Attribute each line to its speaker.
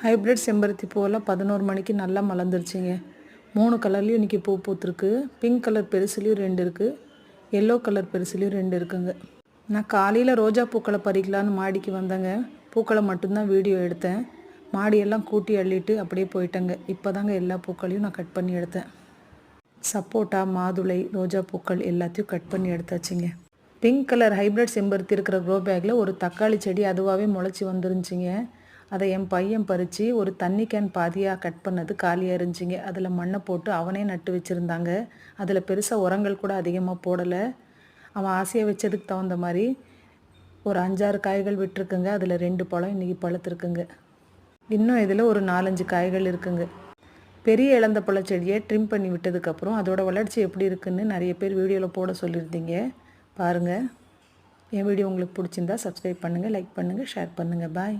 Speaker 1: Hybrid செம்பருத்தி பூவெல்லாம் பதினோரு மணிக்கு நல்லா மலர்ந்துருச்சுங்க. மூணு கலர்லேயும் இன்றைக்கி பூ பூத்துருக்கு. பிங்க் கலர் பெருசுலேயும் ரெண்டு இருக்குது எல்லோ கலர் பெருசுலேயும் ரெண்டு இருக்குங்க. நான் காலையில் ரோஜா பூக்களை பறிக்கலான்னு மாடிக்கு வந்தேங்க. பூக்களை மட்டும்தான் வீடியோ எடுத்தேன். மாடியெல்லாம் கூட்டி அள்ளிட்டு அப்படியே போயிட்டேங்க. இப்போ தாங்க எல்லா பூக்களையும் நான் கட் பண்ணி எடுத்தேன். சப்போட்டா மாதுளை ரோஜா பூக்கள் எல்லாத்தையும் கட் பண்ணி எடுத்தாச்சுங்க. பிங்க் கலர் ஹைப்ரிட் செம்பருத்தி இருக்கிற க்ரோ பேக்கில் ஒரு தக்காளி செடி அதுவாகவே முளைச்சி வந்துருந்துச்சிங்க. அதை என் பையன் பறித்து ஒரு தண்ணி கேன் பாதியாக கட் பண்ணது காலியாக இருந்துச்சிங்க. அதில் மண்ணை போட்டு அவனே நட்டு வச்சுருந்தாங்க. அதில் பெருசாக உரங்கள் கூட அதிகமாக போடலை. அவன் ஆசையாக வச்சதுக்கு தகுந்த மாதிரி ஒரு அஞ்சாறு காய்கள் விட்டுருக்குங்க. அதில் ரெண்டு பழம் இன்றைக்கி பழுத்துருக்குங்க. இன்னும் இதில் ஒரு நாலஞ்சு காய்கள் இருக்குங்க. பெரிய இழந்த பழச்செடியை ட்ரிம் பண்ணி விட்டதுக்கப்புறம் அதோட வளர்ச்சி எப்படி இருக்குன்னு நிறைய பேர் வீடியோவில் போட சொல்லியிருந்தீங்க. பாருங்கள் என் வீடியோ உங்களுக்கு பிடிச்சிருந்தா சப்ஸ்கிரைப் பண்ணுங்கள் லைக் பண்ணுங்கள் ஷேர் பண்ணுங்கள் பாய்